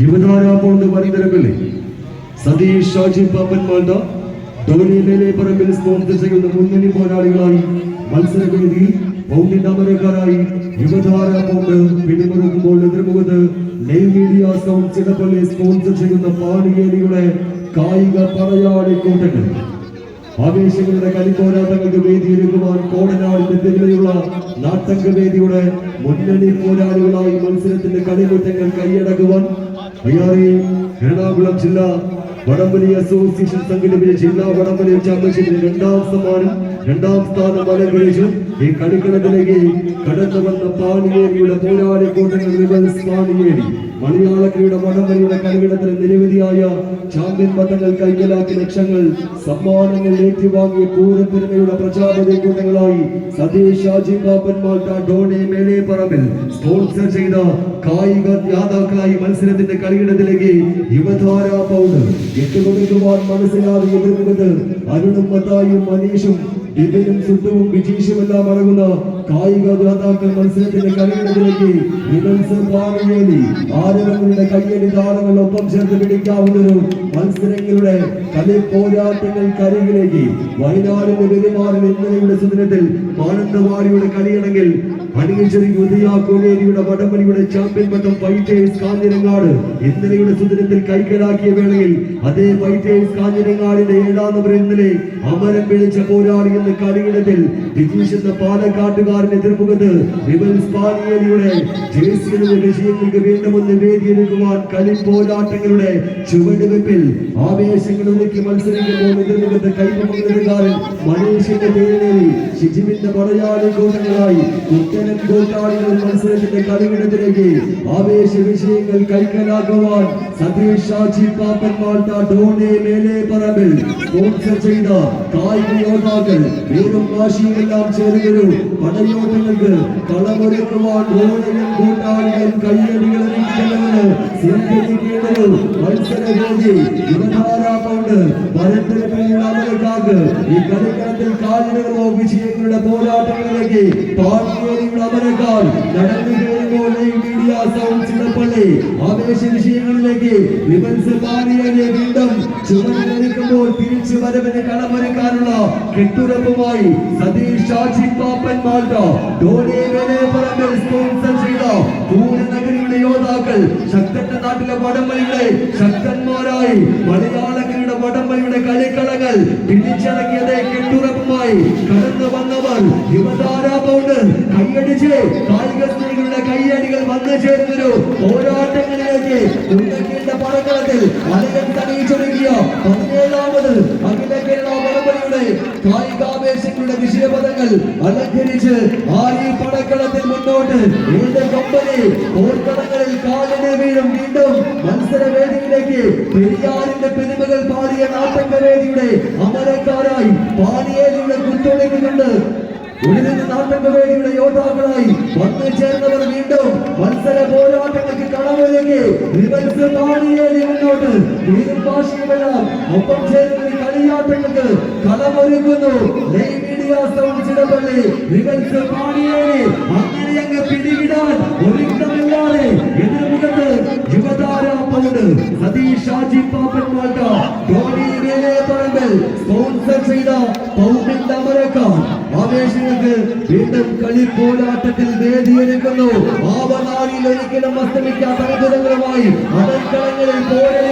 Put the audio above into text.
യുവതാരാപ്പോണ്ട് മണിനിരപ്പില്ലേ സതീഷ് ഷാജി പാപ്പൻ മാണ്ട. ധോനി പറമ്പിൽ സ്പോൺസർ ചെയ്യുന്ന മുന്നണി പോരാളികളായി മത്സരവേദി പൗണ്ടിന്റെ അമരക്കാരായി പൗണ്ട് പിടിമുറുക്കുമ്പോൾ എതിർമുഖത്ത് സ്പോൺസർ ചെയ്യുന്ന കായിക പറയാടി മുന്നണി പോരാളികളായി മത്സരത്തിന്റെ കളിമുറ്റങ്ങൾ കൈയടക്കുവാൻ എറണാകുളം ജില്ലാ വടംവലി അസോസിയേഷൻ സംഘടിപ്പിച്ച ജില്ലാ വടംവലി ചാമ്പ്യൻഷിപ്പിന്റെ രണ്ടാം സമ്മാനം രണ്ടാം സ്ഥാനം അലങ്കരിച്ചു. ഈ കളിക്കളത്തിലേക്ക് കടന്നു വന്ന പാണിയേരിയുടെ പോരാളി കൂട്ടങ്ങൾ പാണിയേരി മലയാളക്കരയുടെ വടംവലിയുടെ കളിയിടത്തിൽ നിരവധിയായ ചാമ്പ്യൻ പദങ്ങൾ കൈക്കലാക്കി ലക്ഷങ്ങൾ സമ്മാനങ്ങൾ ഏറ്റുവാങ്ങിയ പൂരപ്പെരുമയുടെ പ്രജാപതി കൂട്ടങ്ങളായി സതീഷ് ഷാജി സ്പോൺസർ ചെയ്ത കായിക യാതാക്കളായി മത്സരത്തിന്റെ കളിയിടത്തിലേക്ക് യുവധാര പൗണ്ട് എട്ടുകൊടുക്കുവാൻ മനസ്സിലാതെ എതിർക്കുന്നത് അരുണും മത്തായും മനീഷും. ഇതിനും സുദ്ധവും ബിജീഷും എല്ലാം അടങ്ങുന്ന കായിക യാതാക്കൾ മത്സരത്തിന്റെ കളിയിടത്തിലേക്ക് ആരവങ്ങളുടെ കയ്യടി താളങ്ങൾ ഒപ്പം ചേർത്ത് പിടിക്കാവുന്നൊരു മത്സരങ്ങളുടെ കളി പോരാട്ടങ്ങൾ കരികിലേക്ക് വയനാടിന്റെ പെരുമാറിൽ ഇന്നലെയുടെ സുദിനത്തിൽ മാനന്തവാടിയുടെ കളിയണമെങ്കിൽ അണിയിച്ചെറി ഉദയ കോലേരിയുടെ വടംവലിയുടെ ചാമ്പ്യൻ പട്ടം ഫൈറ്റേഴ്സ് കാഞ്ഞിരങ്ങാട് ഇന്നലെയുടെ സുദിനത്തിൽ കൈക്കലാക്കിയ വേളയിൽ അതേ ഫൈറ്റേഴ്സ് കാഞ്ഞിരങ്ങാടിന്റെ ഏഴാം നമ്പർ ഇന്നലെ അമരം വിളിച്ച പോരാളി എന്ന കളിയിടത്തിൽ ബ്രിട്ടീഷ് എന്ന എതിർമുഖത്ത് വിമൻസ് പാലിയലിയുടെ ജേഴ്സികളുടെ വിഷയങ്ങൾക്ക് വീണ്ടുമൊന്ന് വേദിയെടുക്കുവാൻ കളി പോരാട്ടങ്ങളുടെ ചുവടുവെപ്പിൽ ആവേശങ്ങൾ ഒരുക്കി മത്സരിക്കുമ്പോൾ എതിർമുഖത്ത് കൈപ്പമുകാരൻ മനീഷിന്റെ പേരിലേറി ഷിജിമിന്റെ പടയാളി കൂട്ടങ്ങളായി കുത്തനം കൂട്ടാളികൾ മത്സരത്തിന്റെ കളിയിടത്തിലേക്ക് ആവേശ വിഷയങ്ങൾ കൈക്കലാക്കുവാൻ സതീഷ് ഷാജി പാപ്പൻമാർട്ട ഡോണെ മേലെ പറമ്പിൽ സ്പോൺസർ ചെയ്ത കായിക യോദ്ധാക്കൾ വീറും വാശിയുമെല്ലാം ചേർന്നൊരു അമരക്കാർക്ക്. ഈ നടന്നു ആവേശ വിഷയങ്ങളിലേക്ക് വിമൻസ് വീണ്ടും ചുമന്നിരിക്കുമ്പോൾ തിരിച്ചു വരവിന് കളമൊരുക്കാനുള്ള കെട്ടുറപ്പുമായി സതീഷ് ഷാജി പാപ്പൻ മാൾട്ട ധോണി വേലപ്പറമ്പിൽ സ്പോൺസർ ചെയ്ത പൂരനഗരിയുടെ യോദ്ധാക്കൾ ശക്തന്റെ നാട്ടിലെ വടംവലികളെ ശക്തന്മാരായി മലയാളക്കരയുടെ വടംവലിയുടെ കളിക്കളങ്ങൾ പിടിച്ചടക്കിയത് കെട്ടുറപ്പുമായി. കടന്നു വന്നവർ യുവതാര പൗണ്ട് കൈയടിച്ച് കായിക സ്ത്രീകളുടെ വന്നു ചേർന്നൊരു പോരാട്ടങ്ങളിലേക്ക് ഉന്നക്കിന്റെ പടക്കളത്തിൽ അലകൻ തണിയിച്ചൊരുങ്ങിയ പതിനേഴാമത് അഖില കേരള പരമ്പരയുടെ കായികാവേശങ്ങളുടെ വിഷയപദങ്ങൾ അലങ്കരിച്ച് ആ ഈ പടക്കളത്തിൽ മുന്നോട്ട് ഏത് കമ്പനി പോർക്കളങ്ങളിൽ കാലിനെ വീഴും വീണ്ടും മത്സരവേദിയിലേക്ക് പെരിയാറിന്റെ പെരുമകൾ പാടിയ നാട്ടകവേദിയുടെ അമരക്കാരായി പാണിയേലിയുടെ കുത്തൊളിക്കുന്നുണ്ട് ഉടനെ നാട്ടകവേദിയുടെ യോദ്ധാക്കളായി വന്നു ചേർന്നവർ വീണ്ടും മത്സര പോരാട്ടങ്ങൾക്ക് കളവിലേക്ക് റിവൽസ് പാണിയേലി മുന്നോട്ട്. വീരും ഭാഷയുമെല്ലാം ഒപ്പം ചേർന്ന് കളിയാട്ടങ്ങൾക്ക് കളമൊരുക്കുന്നു ചിടപ്പള്ളി റിവൽസ് പാണിയേലി അങ്ങനെ അങ്ങ് പിടിവിടാൻ ഒരുക്കമില്ലാതെ എതിർമുഖത്ത് യുവതാര പൗണ്ട് സതീഷ് ഷാജി പാപ്പൻ മാൾട്ട ധോണി വേലേ പറമ്പിൽ സ്പോൺസർ ചെയ്ത ആവേശങ്ങൾക്ക് വീണ്ടും കളി പോരാട്ടത്തിൽ വേദിയൊരുക്കുന്നു. ആവനാഴിയിൽ ഒരിക്കലും അസ്തമിക്കാത്ത അത്ഭുതങ്ങളുമായി അടക്കളങ്ങളിൽ പോരടിക്കുന്ന